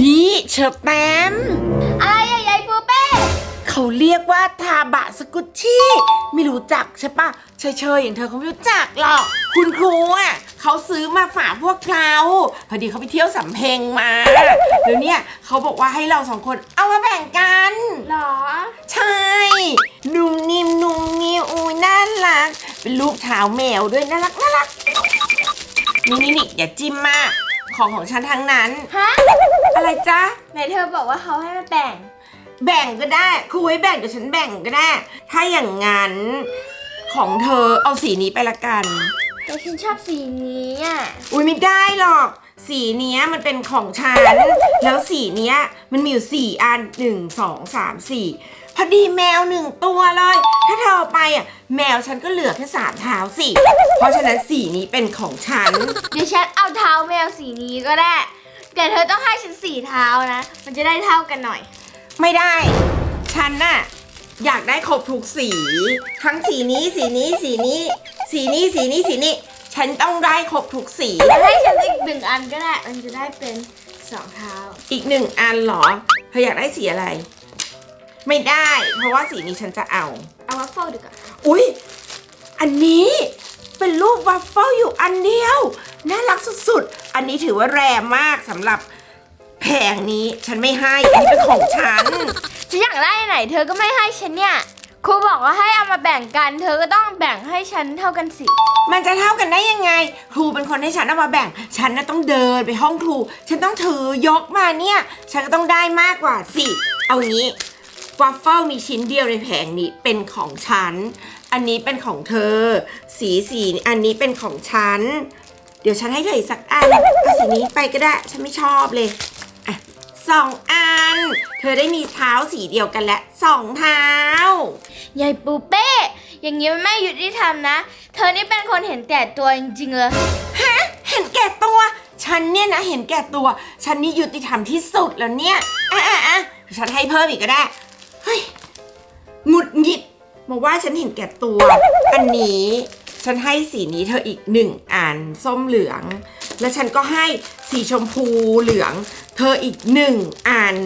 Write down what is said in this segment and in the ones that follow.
นี่เชอแตมอะไรอะยายปูเป้ เขาเรียกว่าทาบะสกุชชี่ ไม่รู้จักใช่ปะเชยๆอย่างเธอเขาไม่รู้จักหรอก คุณครูอะเขาซื้อมาฝากพวกเราพอดีเขาไปเที่ยวสำเพ็งมาแล้วเนี่ยเขาบอกว่าให้เราสองคนเอามาแบ่งกัน หรอ ใช่ นุ่มนิ่มนุ่มนิ่มอุ้ยน่ารัก เป็นรูปเท้าแมวด้วยน่ารักน่ารัก นี่นี่นี่อย่าจิ้มมาก ของของฉันทั้งนั้น ฮะอะไรจ๊ะ ไหนเธอบอกว่าเขาให้มาแบ่ง แบ่งก็ได้ครูให้แบ่งกับฉันแบ่งก็ได้ ถ้าอย่างงั้น ของเธอเอาสีนี้ไปละกัน แต่ฉันชอบสีนี้อะ อุ้ยไม่ได้หรอก สีเนี้ยมันเป็นของฉัน แล้วสีเนี้ยมันมีอยู่สี่อันหนึ่งสองสามสี่ พอดีแมวหนึ่งตัวเลย ถ้าเธอเอาไปอะแมวฉันก็เหลือแค่สามเท้าสิเพราะฉะนั้นสีนี้เป็นของฉัน เดี๋ยวฉันเอาเท้าแมวสีนี้ก็ได้ แต่เธอต้องให้ฉันสีเท้านะ มันจะได้เท่ากันหน่อย ไม่ได้ ฉันน่ะอยากได้ครบทุกสี ทั้งสีนี้สีนี้สีนี้ สีนี้สีนี้สีนี้ ฉันต้องได้ครบทุกสีจะให้ฉันอีกหนึ่งอันก็ได้ มันจะได้เป็นสองเท้า อีกหนึ่งอันเหรอเธออยากได้สีอะไร ไม่ได้ เพราะว่าสีนี้ฉันจะเอา เอาวัฟเฟิลดีกว่าอุ๊ย อันนี้เป็นรูปวัฟเฟิลอยู่อันเดียว น่ารักสุดๆ อันนี้ถือว่าแรงมากสำหรับแผงนี้ฉันไม่ให้ อันนี้เป็นของฉัน ฉันอยากได้ไหน เธอก็ไม่ให้ฉันเนี่ย ครูบอกว่าให้เอามาแบ่งกัน เธอก็ต้องแบ่งให้ฉันเท่ากันสิ มันจะเท่ากันได้ยังไง ครูเป็นคนให้ฉันเอามาแบ่ง ฉันน่ะต้องเดินไปห้องครู ฉันต้องถือยกมาเนี่ย ฉันก็ต้องได้มากกว่าสิ เอางี้ วัฟเฟิลมีชิ้นเดียวในแผงนี้เป็นของฉัน อันนี้เป็นของเธอ สีสีอันนี้เป็นของฉัน เดี๋ยวฉันให้เธออีกสักอันเอาสีนี้ไปก็ได้ ฉันไม่ชอบเลยอะสองอัน เธอได้มีเท้าสีเดียวกันและสองเท้ายายปูเป้ อย่างนี้มันไม่ยุติธรรมนะ เธอนี่เป็นคนเห็นแก่ตัวจริงๆเลย ฮะ เห็นแก่ตัว ฉันเนี่ยนะเห็นแก่ตัว ฉันนี่ยุติธรรมที่สุดแล้วเนี่ย อะอะอะฉันให้เพิ่มอีกก็ได้ เฮ้ยหงุดหงิดมาว่าฉันเห็นแก่ตัว อันนี้ฉันให้สีนี้เธออีกหนึ่งอันส้มเหลือง แล้วฉันก็ให้สีชมพูเหลือง เธออีกหนึ่งอัน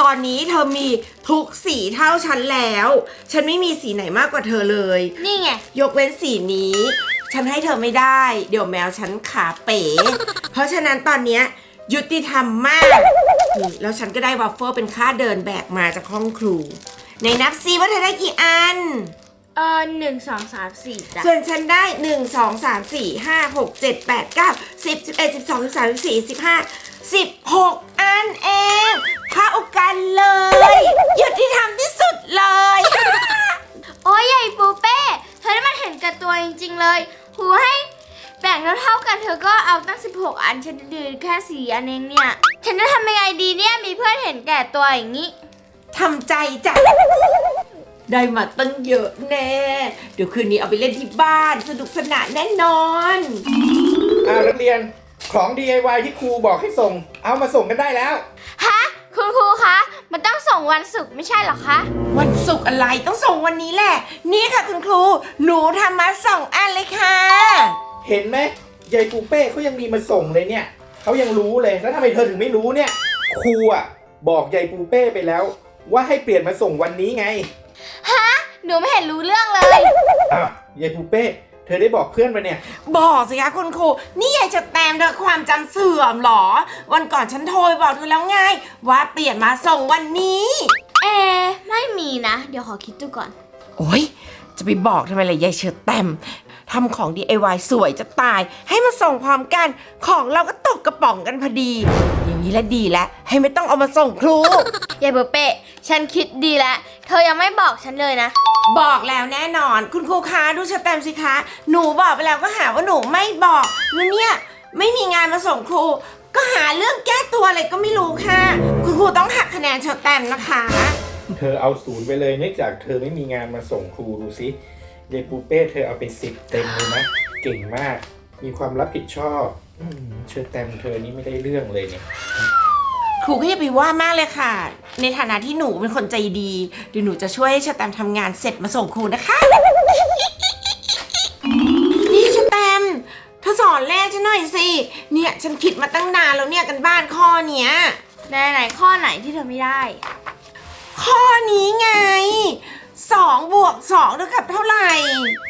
ตอนนี้เธอมีทุกสีเท่าฉันแล้ว ฉันไม่มีสีไหนมากกว่าเธอเลย นี่ไง ยกเว้นสีนี้ ฉันให้เธอไม่ได้ เดี๋ยวแมวฉันขาเป๋ เพราะฉะนั้นตอนเนี้ยยุติธรรมมากนี่ แล้วฉันก็ได้วัฟเฟิลเป็นค่าเดินแบกมาจากห้องครู ในนับซีว่าเธอได้กี่อัน เออหนึ่งสองสามสี่จ้ะส่วนฉันได้1 2 3 4 5 6 7 8 9 10 11 12 13 14 15 16อันเองเท่ากันเลยยุติธรรมที่สุดเลย โอ้ยยายปูเป้ เธอได้มาเห็นแกับตัวจริงๆเลยครูให้ แบ่งเท่าๆกันเธอก็เอาตั้ง 16 อันฉันดืนแค่สี่อันเองเนี่ย ฉันจะทำยังไงดีเนี่ยมีเพื่อนเห็นแก่ตัวอย่างนี้ ทำใจจ้ะ ได้มาตั้งเยอะแน่ เดี๋ยวคืนนี้เอาไปเล่นที่บ้าน สนุกสนานแน่นอน อ่านักเรียนของ DIY ที่ครูบอกให้ส่ง เอามาส่งกันได้แล้ว ฮะ คุณครูคะ มันต้องส่งวันศุกร์ไม่ใช่เหรอคะ วันศุกร์อะไรต้องส่งวันนี้แหละ นี่ค่ะคุณครู หนูทำมาสองอันเลยค่ะ เห็นไหมยายปูเป้เขายังมีมาส่งเลยเนี่ยเขายังรู้เลยแล้วทำไมเธอถึงไม่รู้เนี่ยครูอะบอกยายปูเป้ไปแล้ว ว่าให้เปลี่ยนมาส่งวันนี้ไงฮะหนูไม่เห็นรู้เรื่องเลย อ้าวยายปูเป้ เธอได้บอกเพื่อนปะเนี่ย บอกสิคะคุณครู นี่ยายจะแตมเธอความจำเสื่อมเหรอ วันก่อนฉันโทรไปบอกเธอแล้วไง ว่าเปลี่ยนมาส่งวันนี้ เอ ไม่มีนะ เดี๋ยวขอคิดดูก่อน โอ้ยจะไปบอกทำไมล่ะยายเชิดแตม ทำของ DIY สวยจะตาย ให้มาส่งพร้อมกัน ของเราก็ตกกระป๋องกันพอดี อย่างนี้แหละดีแล้วให้ไม่ต้องเอามาส่งครู ยายปูเป้ฉันคิดดีแล้ว เธอยังไม่บอกฉันเลยนะ บอกแล้วแน่นอน คุณครูคะดูเชอแตมสิคะ หนูบอกไปแล้วก็หาว่าหนูไม่บอกแล้วเนี่ยไม่มีงานมาส่งครู ก็หาเรื่องแก้ตัวอะไรก็ไม่รู้ค่ะ คุณครูต้องหักคะแนนเชอแตมนะคะ เธอเอาศูนย์ไปเลยเนื่องจากเธอไม่มีงานมาส่งครูดูสิ ยายปูเป้เธอเอาไปสิบเต็มเลยนะเก่งมาก มีความรับผิดชอบอมเชิญแตมเธอนี่ไม่ได้เรื่องเลยเนี่ย ครูก็อย่าไปว่ามากเลยค่ะ ในฐานะที่หนูเป็นคนใจดีเดี๋ยวหนูจะช่วยให้เชอแตมทำงานเสร็จมาส่งครูนะคะ นี่เชอแตมเธอสอนแรกฉันหน่อยสิ เนี่ยฉันคิดมาตั้งนานแล้วเนี่ยกันบ้านข้อเนี้ย ไหนไหนข้อไหนที่เธอไม่ได้ ข้อนี้ไง สองบวกสองเท่ากับเท่าไหร่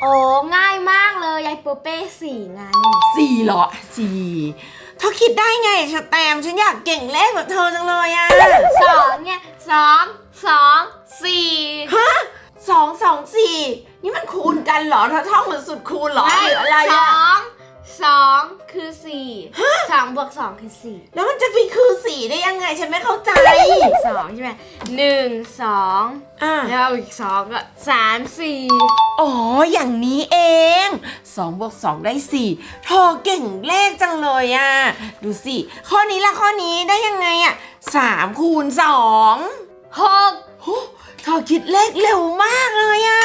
โอ้ง่ายมากเลยยายปูเป้สี่งานสี่เหรอสี่เธอคิดได้ไงสแตมป์ฉันอยากเก่งเลขแบบเธอจังเลยอะสองเนี่ยสองสองสี่ฮะสองสองสี่นี่มันคูณกันเหรอเธอท่องเหมือนสุดคูณเหรอหรืออะไรสอะ อง สองคือสี่สองบวกสองคือสี่แล้วมันจะไปคือสี่ได้ยังไงฉันไม่เข้าใจ สองใช่ไหมหนึ่งสองอะแล้วอีกสองก็สามสี่อ๋อ อย่างนี้เองสองบวกสองได้สี่เธอเก่งเลขจังเลยอะดูสิ ข้อนี้ละข้อนี้ได้ยังไงอะสามคูณสองหกโหเธอคิดเลขเร็วมากเลยอะ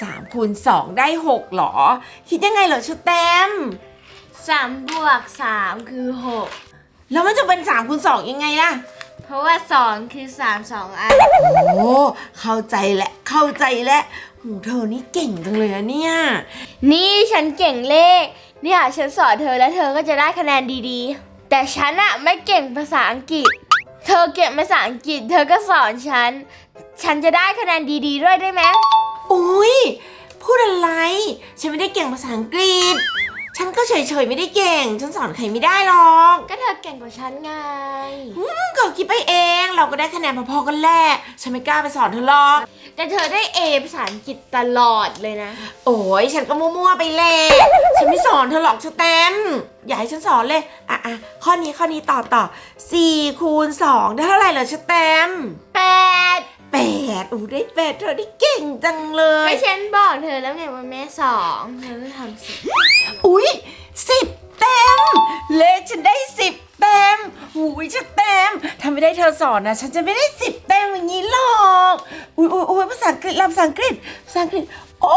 สามคูณสองได้หกเหรอ คิดยังไงเหรอชูแตมป์ สามบวกสามคือหกแล้วมันจะเป็นสามคูณสองยังไงล่ะ เพราะว่าสองคือสามสองอันโอ้เข้าใจและ เข้าใจและหูเธอนี่เก่งจังเลยอะเนี่ย นี่ฉันเก่งเลข เนี่ยฉันสอนเธอแล้วเธอก็จะได้คะแนนดีๆ แต่ฉันอะไม่เก่งภาษาอังกฤษ เธอเก่งภาษาอังกฤษ เธอก็สอนฉัน ฉันจะได้คะแนนดีๆ ด้วยได้ไหมอุ้ยพูดอะไร ฉันไม่ได้เก่งภาษาอังกฤษ ฉันก็เฉยๆไม่ได้เก่ง ฉันสอนใครไม่ได้หรอกก็เธอเก่งกว่าฉันไง อืมก็คิดไปเอง เราก็ได้คะแนนพอๆกันแหละฉันไม่กล้าไปสอนเธอหรอก แต่เธอได้เอภาษาอังกฤษตลอดเลยนะ โอ้ยฉันก็มั่วๆไปแหละฉันไม่สอนเธอหรอกสแตมป์อย่าให้ฉันสอนเลย อะอะข้อนี้ข้อนี้ต่อต่อสี่คูณสองได้เท่าไหร่เหรอสแตมป์แปด แปดอู้ได้แปดเธอได้เก่งจังเลยก็ฉันบอกเธอแล้วไงว่าแม่สองเธอก็ทำสิอุ้ยสิบเต็ม เลขฉันได้สิบเต็มอุ้ยจะเต็มถ้าไม่ได้เธอสอนนะฉันจะไม่ได้สิบเต็มอย่างนี้หรอก อุ้ยอุ้ยอุ้ยภาษาอังกฤษลำภาษาอังกฤษภาษาอังกฤษ โอ้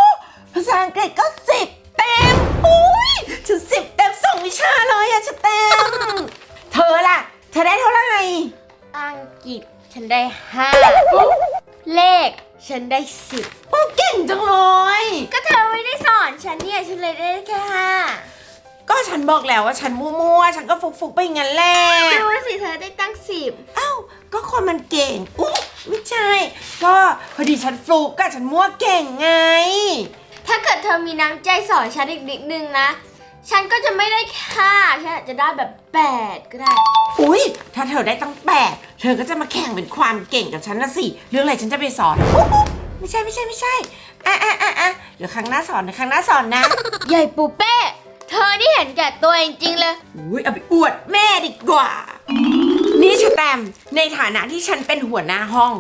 ภาษาอังกฤษก็สิบเต็มอุ้ยฉันสิบเต็มสองวิชาเลยอะจะเต็ม เธอล่ะ เธอได้เท่าไหร่ อังกฤษฉันได้ห้า เลข ฉันได้สิบโอ้เก่งจังเลย ก็เธอไม่ได้สอนฉันเนี่ย ฉันเลยได้แค่ห้าก็ฉันบอกแล้วว่าฉันมั่วๆ ฉันก็ฟุกๆ ไปงั้นแหละดูสิเธอได้ตั้งสิบเอ้าก็คนมันเก่งอุ๊ยไม่ใช่ ก็พอดีฉันฟลุกกับฉันมั่วเก่งไง ถ้าเกิดเธอมีน้ำใจสอนฉันอีกนิดนึงนะ ฉันก็จะไม่ได้แค่ห้าฉันอาจจะได้แบบแปดก็ได้ อุ๊ย ถ้าเธอได้ตั้งแปดเธอก็จะมาแข่งเป็นความเก่งกับฉันนะสิ เรื่องอะไรฉันจะไปสอนอุ๊ยอุ๊ยไม่ใช่ไม่ใช่ไม่ใช่อะอะอะอะเดี๋ยวครั้งหน้าสอนนะครั้งหน้าสอนนะ ใหญ่ปูเป้ เธอนี่เห็นแก่ตัวจริงๆเลย อุ้ยเอาไปอวดแม่ดีกว่า นี่ชแตมป์ในฐานะที่ฉันเป็นหัวหน้าห้อง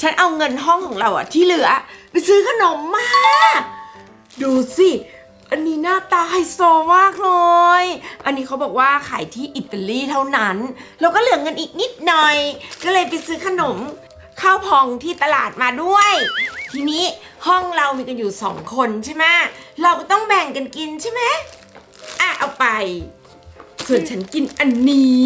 ฉันเอาเงินห้องของเราอะที่เหลือ ไปซื้อขนมมา ดูสิ อันนี้หน้าตาไฮโซมากเลย อันนี้เขาบอกว่าขายที่อิตาลีเท่านั้น เราก็เหลือเงินอีกนิดหน่อย ก็เลยไปซื้อขนมข้าวพองที่ตลาดมาด้วย ทีนี้ห้องเรามีกันอยู่สองคนใช่ไหมเราก็ต้องแบ่งกันกินใช่ไหมอะเอาไป ส่วนฉันกินอันนี้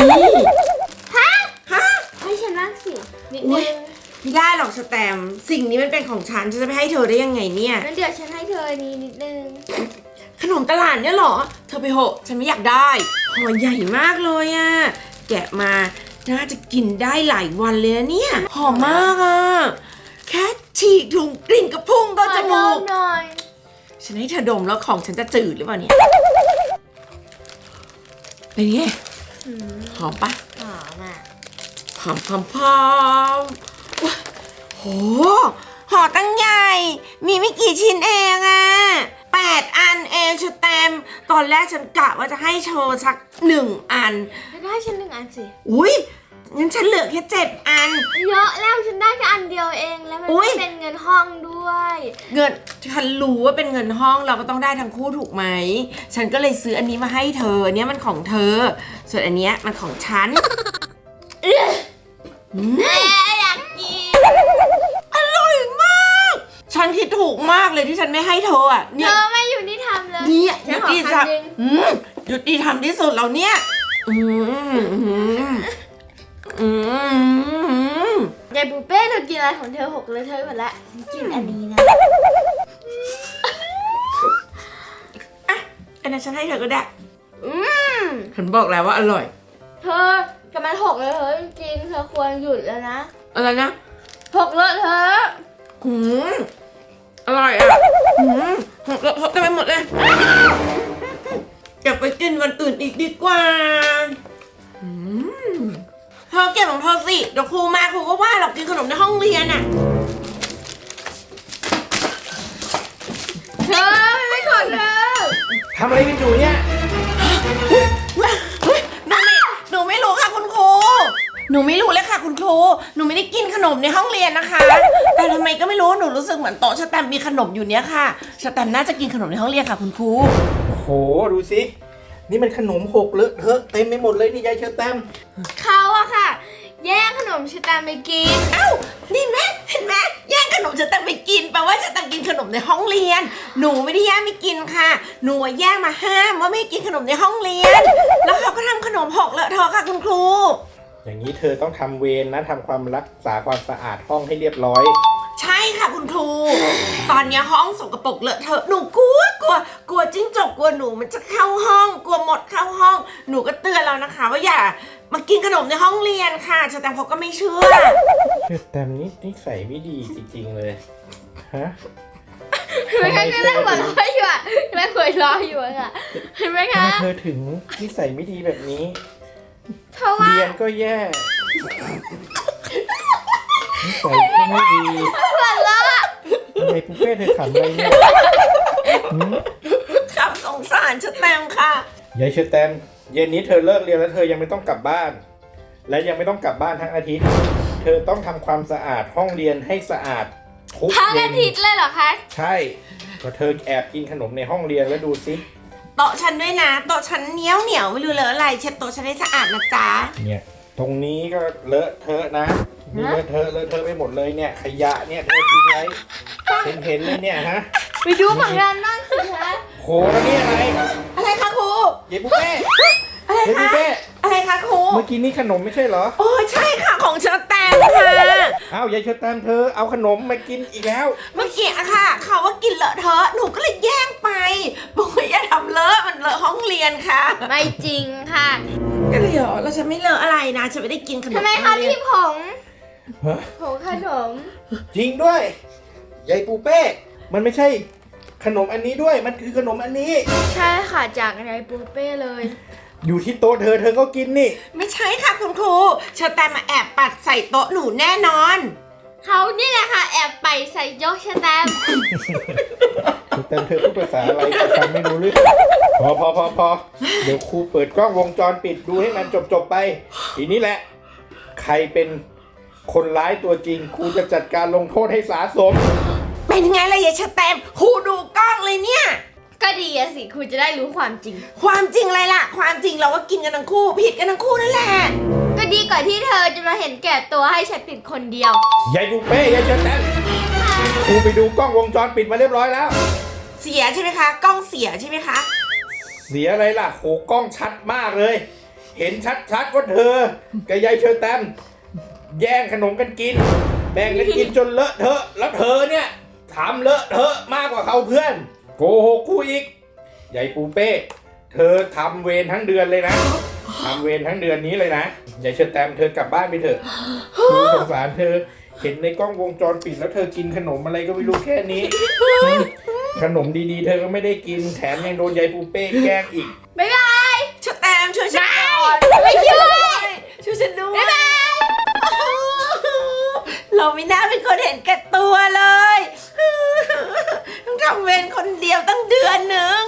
ฮะ ฮะให้ฉันนั่งสินิดอุ๊นึยงไม่ได้หรอกสแตมป์สิ่งนี้มันเป็นของฉันฉันจะไปให้เธอได้ยังไงเนี่ย งั้นเดี๋ยวฉันให้เธอนี้นิดนึง ขนมตลาดเนี่ยเหรอ เธอไปเหอะฉันไม่อยากได้ห่อใหญ่มากเลยอะแกะมา น่าจะกินได้หลายวันเลยนะเนี่ย หอมมากอะแค่ฉีกถุงกลิ่นกระพุ่งก็จมูกขอดหน่อยฉันให้เธอดมแล้วของฉันจะจืดหรือเปล่าเนี่ยเป็นไงอืมหอมปะหอมอะหอมหอมหอมว้าโหห่อตั้งใหญ่ มีไม่กี่ชิ้นเองอะ แปดอันเองชแตมป์ตอนแรกฉันกะว่าจะให้โชว์สักหนึ่งอันแล้วก็ให้ฉันหนึ่งอันสิ อุ้ยงั้นฉันเหลือแค่เจ็ดอัน เยอะแล้วฉันได้แค่อันเดียวเองแล้วมันอุ๊ยไม่เป็นเงินห้องด้วย เงินฉันรู้ว่าเป็นเงินห้องเราก็ต้องได้ทั้งคู่ถูกไหม ฉันก็เลยซื้ออันนี้มาให้เธออันเนี้ยมันของเธอ ส่วนอันเนี้ยมันของฉันอืม แม่ ถูกมากเลยที่ฉันไม่ให้เธออะเธเนี่ยอไม่อยู่นี่ทำเลยเนี่ยฉัยุนขอติธรรมคำหนึ่งอืมยุติธรรมที่สุดแล้วเนี่ยอืมอืมอืมยายปูเป้เธอกินอะไรของเธอหกเลยเธอหมดละฉันกินอันนี้นะอะอันนั้นฉันให้เธอก็ได้อืมฉันบอกแล้วว่าอร่อย เธอแต่มันหกเลยเธอะจริงๆเธอควรหยุดแล้วนะอะไรนะหกเลอะเธอะหืม อร่อยอะหืมหกเลอะเทอะเต็มไปหมดเลยเก็บไปกินวันอื่นอีกดีกว่าหืมเธอเก็บของเธอสิเดี๋ยวครูมาครูก็ว่าเรากินขนมในห้องเรียนอะเธอมันไม่ขอเธอทำอะไรกันอยู่เนี่ย หนูไม่หนูไม่รู้ค่ะคุณครู หนูไม่รู้เลยค่ะคุณครู หนูไม่ได้กินขนมในห้องเรียนนะคะ แต่ทำไมก็ไม่รู้หนูรู้สึกเหมือนโต๊ะชะแตมป์มีขนมอยู่เนี้ยค่ะชะแตมป์น่าจะกินขนมในห้องเรียนค่ะ คุณครูโอ้โหดูสิ นี่มันขนมหกเลอะเทอะเต็มไปหมดเลยนี่ยายเชอแตมเขาอะค่ะ แย่งขนมชิตาไปกิน เอ้านี่แม่เห็นไหมแย่งขนมชะแตมป์ไปกินแปลว่าชะแตมป์กินขนมในห้องเรียน หนูไม่ได้แย่งไม่กินค่ะ หนูอะแย่งมาห้ามว่าไม่ให้กินขนมในห้องเรียน แล้วเขาก็ทำขนมหกเลอะเทอะค่ะคุณครู อย่างนี้เธอต้องทำเวรนะทำความรักษาความสะอาดห้องให้เรียบร้อย ใช่ค่ะคุณครู ตอนเนี้ยห้องสกปรกเลอะเทอะหนูกลัวกลัวกลัวจิ้งจกกลัวหนูมันจะเข้าห้อง กลัวหมดเข้าห้อง หนูก็เตือนแล้วนะคะ ว่าอย่ามากินขนมในห้องเรียนค่ะชาแตมป์เขาก็ไม่เชื่อเชอแตมนี่นิสัยไม่ดีจริงๆเลยฮะเห็นไหมคะนี่แรกหัวเราะอยู่อะแรกหัวเราะอยู่อะค่ะเห็นไหมทำคะไมเธอถึงนิสัยไม่ดีแบบนี้ เพราะว่าเรียนก็แย่นิสัยก็ไม่ดีหัวเราะทำไมปุ๊เป้เธอขำอะไรเนี่ยหืมครับสงสารชาแตมป์ค่ะ ยายเชอแตมเย็นนี้เธอเลิกเรียนแล้วเธอยังไม่ต้องกลับบ้าน และยังไม่ต้องกลับบ้านทั้งอาทิตย์ เธอต้องทำความสะอาดห้องเรียนให้สะอาดทุกทั้งเย็อานทิตย์เลยเหรอคะ ใช่ก็เธอแอบกินขนมในห้องเรียนแล้วดูสิ โต๊ะฉันด้วยนะโต๊ะฉันเหนียวเหนียวไม่รู้เลอะอะไรเช็ดโต๊ะฉันให้สะอาดนะจ๊ะเนี่ยตรงนี้ก็เลอะเทอะนะนี่เลอะเทอะเลอะเทอะไปหมดเลยเนี่ยขยะเนี่ยเธอทิ้งไว้เห็นเห็นเลยเนี่ยฮะไปดูฝั่งนั้นบ้างสิคะโหแล้วนี่อะไรอะไรคะครูยายปุ๊เป้อะไรยายปุ๊คะเป้อะไรคะครูเมื่อกี้นี่ขนมไม่ใช่เหรอ โอ้ใช่ค่ะของชาแต มป์ค่ะอ้าวยายเชอแตมเธอเอาขนมมากินอีกแล้ว เมื่อกี้อะค่ะ เขาว่ากินเลอะเทอะหนูก็เลยแย่งไปบอกว่าอย่าทำเลอะมันเลอะห้องเรียนค่ะไม่จริงค่ะก็เลยเหรอเราฉันไม่เลอะอะไรนะฉันไม่ได้กินขนมทำไมคะโรงเรียนพี่ผงฮะผงขนมจริงด้วยยายปูเป้มันไม่ใช่ขนมอันนี้ด้วยมันคือขนมอันนี้ ใช่ค่ะจากนายปูเป้เลย อยู่ที่โต๊ะเธอเธอก็กินนี่ ไม่ใช่ค่ะคุณครูเชอแตมมาแอบปัดใส่โต๊ะหนูแน่นอน เขานี่แหละค่ะ แอบไปใส่ยกชะแตมป์เชอแตมเธอพูดภาษาอะไรฟังไม่รู้เรื่องพอพอพอพอเดี๋ยวครูเปิดกล้องวงจรปิดดูให้มันจบจบๆไป ทีนี้แหละ ใครเป็นคนร้ายตัวจริงครูจะจัดการลงโทษให้สาสม เป็นไงล่ะยายเชอแตมครูดูกล้องเลยเนี่ย ก็ดีอะสิคุณจะได้รู้ความจริง ความจริงอะไรล่ะ ความจริงเราก็กินกันทั้งคู่ ผิดกันทั้งคู่นั่นแหละก็ดีกว่าที่เธอจะมาเห็นแก่ตัวให้ฉันติดคนเดียวยายปูเป้ยายเชอแตมครูไปดูกล้องวงจรปิดมาเรียบร้อยแล้ว เสียใช่ไหมคะ กล้องเสียใช่ไหมคะ เสียอะไรล่ะโหกล้องชัดมากเลย เห็นชัดๆว่าเธอกับยายเชอแตมแย่งขนมกันกิน แบ่งกันกินจนเลอะเทอะ แล้วเธอเนี่ยทำเลอะเทอะมากกว่าเขาเพื่อน โกหกกูอีกยายปูเป้ เธอทำเวรทั้งเดือนเลยนะทำเวรทั้งเดือนนี้เลยนะยายเชอแตมเธอกลับบ้านไปเถอะดูสงสารเธอเห็นในกล้องวงจรปิดแล้วเธอกินขนมอะไรก็ไม่รู้แค่นี้ ขนมดีๆ เธอก็ไม่ได้กินแถมยังโดนยายปูเป้แกล้งอีก บ๊ายบายเชอแตมช่วยฉันก่อนไม่ช่วยช่วยฉันด้วยบ๊ายบายเราไม่น่าเป็นคนเห็นแก่ตัวเล จำเวรคนเดียวตั้งเดือนหนึ่ง